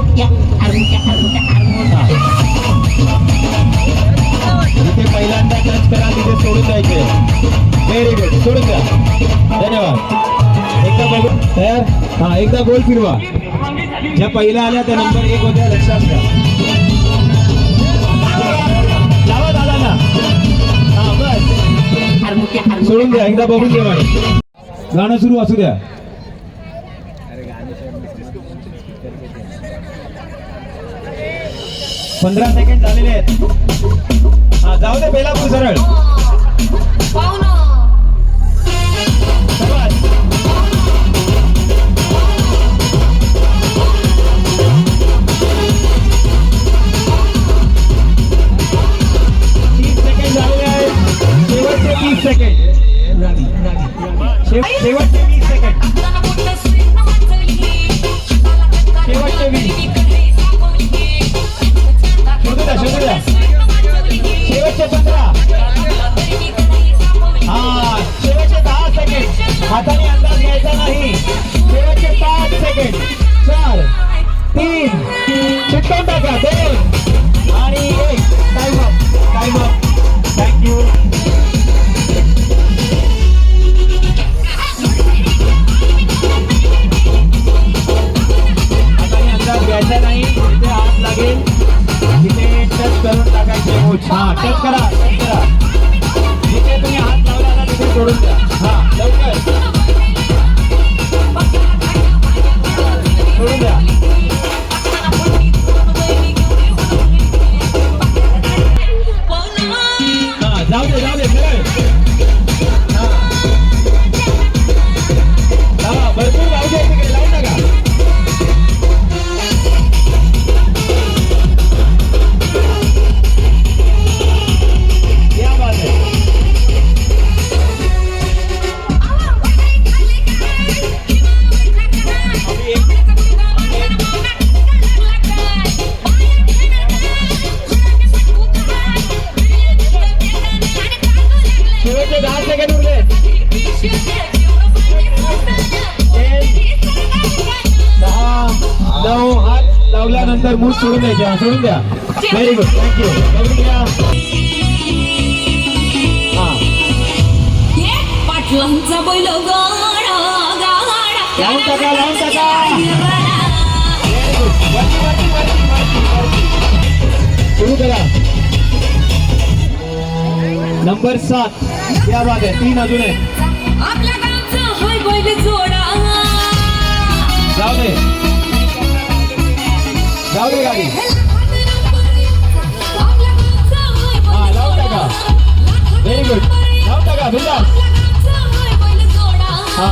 आरमुट्या आरमुट्या पहिल्यांदा टच करा तिथे सोडून जायचे व्हेरी गुड सोडून द्या. धन्यवाद. एकदा बघू. तयार? हा एकदा गोल फिरवा. ज्या पहिल्या आल्या त्या नंबर एक होत्या. लक्षात घ्या. सोडून द्या. एकदा बघून घ्या. गाणं सुरू असू द्या. पंधरा सेकंड झालेले आहेत. हा जाऊ दे बेलापूर सरळ. Good. लावल्यानंतर मूठ सोडून द्यायचे सोडून द्या. व्हेरी गुड थँक्यू पाटलांचा बैल लावून टाका लावून टाका. सुरू करा. नंबर सात. क्या बात आहे तीन अजून आहे जाऊ दे. जाऊ दे गाडी. हा जोडा टाका व्हेरी गुड लावून टाका बिंदास हा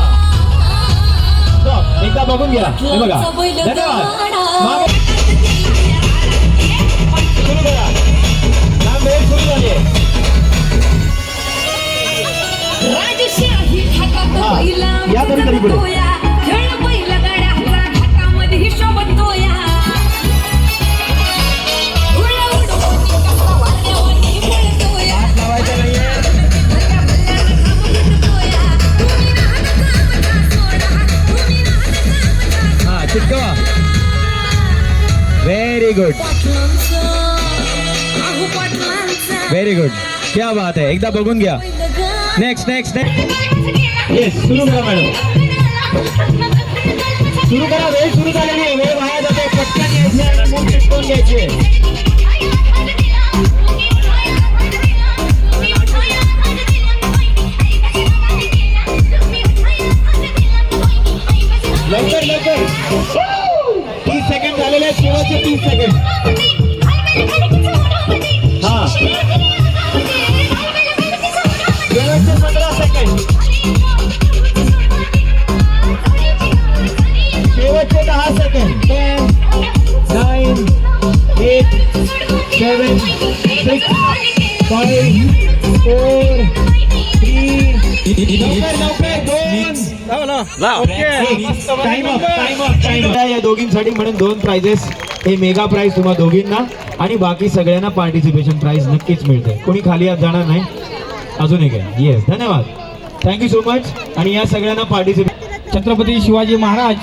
एकदा बघून घ्या. हे बघा. धन्यवाद मागे सुरू करा. लांब वेळ सुरू झाली आहे. चिटकवा व्हेरी गुड पाटलांचा, अहो व्हेरी गुड क्या बात आहे एकदा बघून घ्या. नेक्स्ट नेक्स्ट नेक्स्ट येस सुरू करा मॅडम सुरू करा वेळ सुरू झालेली आहे वेळ वाया जाते. पटकन घ्यायची आणि मूठ चिटकवून घ्यायचे. लवकर दोन time up time up time या दोघींसाठी म्हणून दोन प्राइजेस हे मेगा प्राइज तुम्हा दोघींना आणि बाकी सगळ्यांना पार्टिसिपेशन प्राइज नक्कीच मिळते. कोणी खाली आज जाणार नाही? अजून एक आहे. येस धन्यवाद. थँक्यू सो मच आणि या सगळ्यांना पार्टिसिपेट छत्रपती शिवाजी महाराज.